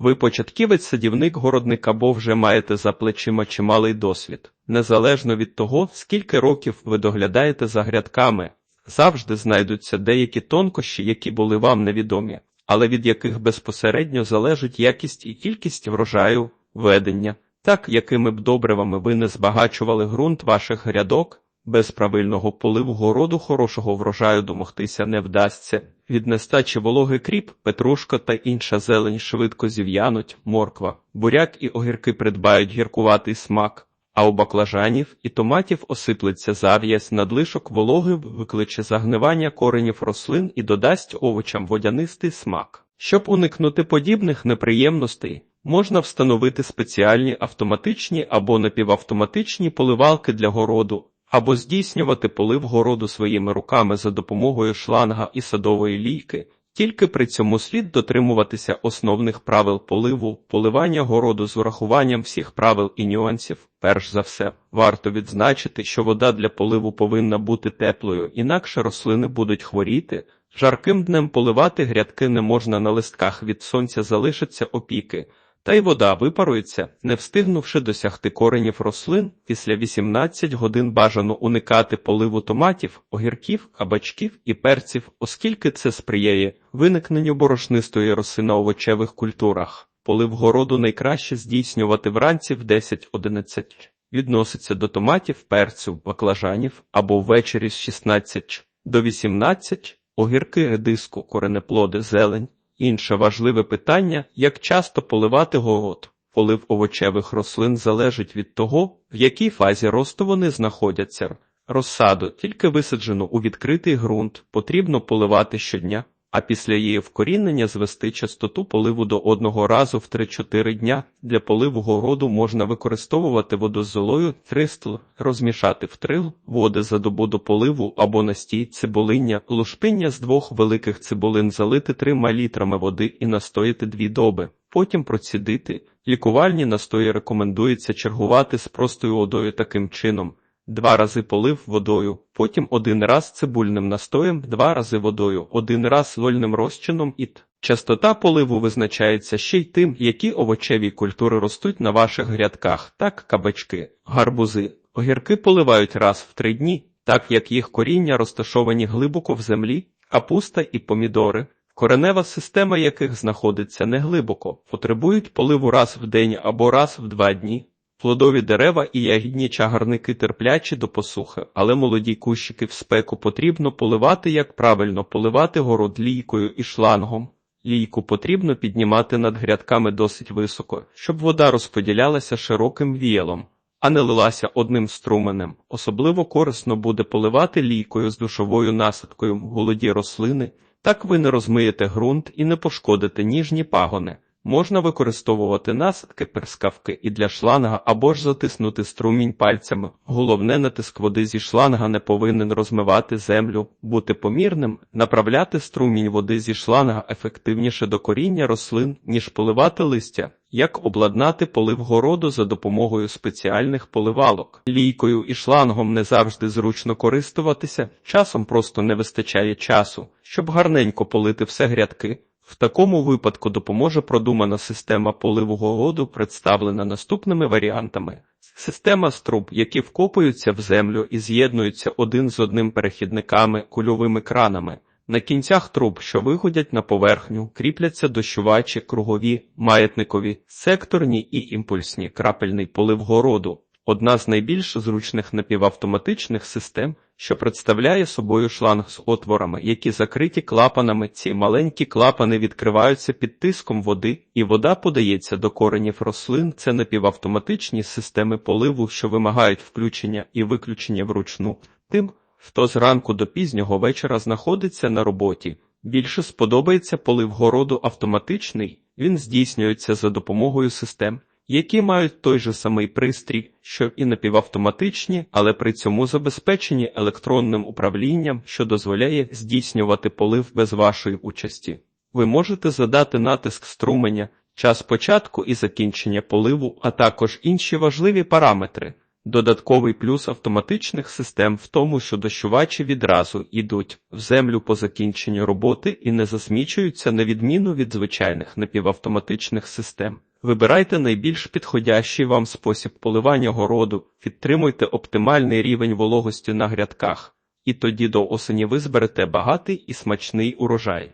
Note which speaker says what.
Speaker 1: Ви початківець садівник городник або вже маєте за плечима чималий досвід. Незалежно від того, скільки років ви доглядаєте за грядками, завжди знайдуться деякі тонкощі, які були вам невідомі, але від яких безпосередньо залежить якість і кількість врожаю, ведення, так якими б добривами ви не збагачували ґрунт ваших грядок. Без правильного поливу городу хорошого врожаю домогтися не вдасться. Від нестачі вологи кріп, петрушка та інша зелень швидко зів'януть, морква, буряк і огірки придбають гіркуватий смак, а у баклажанів і томатів осиплеться зав'язь, надлишок вологи викличе загнивання коренів рослин і додасть овочам водянистий смак. Щоб уникнути подібних неприємностей, можна встановити спеціальні автоматичні або напівавтоматичні поливалки для городу, або здійснювати полив городу своїми руками за допомогою шланга і садової лійки. Тільки при цьому слід дотримуватися основних правил поливу, поливання городу з урахуванням всіх правил і нюансів. Перш за все, варто відзначити, що вода для поливу повинна бути теплою, інакше рослини будуть хворіти. Жарким днем поливати грядки не можна на листках від сонця залишаться опіки. Та й вода випарується, не встигнувши досягти коренів рослин, після 18 годин бажано уникати поливу томатів, огірків, кабачків і перців, оскільки це сприяє виникненню борошнистої роси на овочевих культурах. Полив городу найкраще здійснювати вранці в 10-11. Відноситься до томатів, перцю, баклажанів або ввечері з 16 до 18, огірки, редиску, коренеплоди, зелень. Інше важливе питання, як часто поливати город. Полив овочевих рослин залежить від того, в якій фазі росту вони знаходяться. Розсаду, тільки висаджену у відкритий ґрунт, потрібно поливати щодня, а після її вкорінення звести частоту поливу до одного разу в 3-4 дня. Для поливу городу можна використовувати воду з золою, тристл, розмішати в трил, води за добу до поливу або настій цибулиння, лушпиння з двох великих цибулин залити 3 літрами води і настояти дві доби, потім процідити. Лікувальні настої рекомендується чергувати з простою водою таким чином. Два рази полив водою, потім один раз цибульним настоєм, два рази водою, один раз вольним розчином і т. Частота поливу визначається ще й тим, які овочеві культури ростуть на ваших грядках, так кабачки, гарбузи, огірки поливають раз в три дні, так як їх коріння розташовані глибоко в землі, капуста і помідори, коренева система яких знаходиться неглибоко, потребують поливу раз в день або раз в два дні. Плодові дерева і ягідні чагарники терплячі до посухи, але молоді кущики в спеку потрібно поливати, як правильно поливати город лійкою і шлангом. Лійку потрібно піднімати над грядками досить високо, щоб вода розподілялася широким віялом, а не лилася одним струменем. Особливо корисно буде поливати лійкою з душовою насадкою голоді рослини, так ви не розмиєте ґрунт і не пошкодите ніжні пагони. Можна використовувати насадки, перскавки і для шланга або ж затиснути струмінь пальцями. Головне, натиск води зі шланга не повинен розмивати землю, бути помірним, направляти струмінь води зі шланга ефективніше до коріння рослин, ніж поливати листя. Як обладнати полив городу за допомогою спеціальних поливалок? Лійкою і шлангом не завжди зручно користуватися, часом просто не вистачає часу, щоб гарненько полити все грядки. В такому випадку допоможе продумана система поливу городу, представлена наступними варіантами. Система з труб, які вкопуються в землю і з'єднуються один з одним перехідниками, кульовими кранами. На кінцях труб, що виходять на поверхню, кріпляться дощувачі, кругові, маятникові, секторні і імпульсні крапельний полив городу. Одна з найбільш зручних напівавтоматичних систем, що представляє собою шланг з отворами, які закриті клапанами. Ці маленькі клапани відкриваються під тиском води, і вода подається до коренів рослин. Це напівавтоматичні системи поливу, що вимагають включення і виключення вручну. Тим, хто зранку до пізнього вечора знаходиться на роботі. Більше сподобається полив городу автоматичний, він здійснюється за допомогою систем які мають той же самий пристрій, що і напівавтоматичні, але при цьому забезпечені електронним управлінням, що дозволяє здійснювати полив без вашої участі. Ви можете задати натиск струменя, час початку і закінчення поливу, а також інші важливі параметри. Додатковий плюс автоматичних систем в тому, що дощувачі відразу йдуть в землю по закінченню роботи і не засмічуються на відміну від звичайних напівавтоматичних систем. Вибирайте найбільш підходящий вам спосіб поливання городу, підтримуйте оптимальний рівень вологості на грядках, і тоді до осені ви зберете багатий і смачний урожай.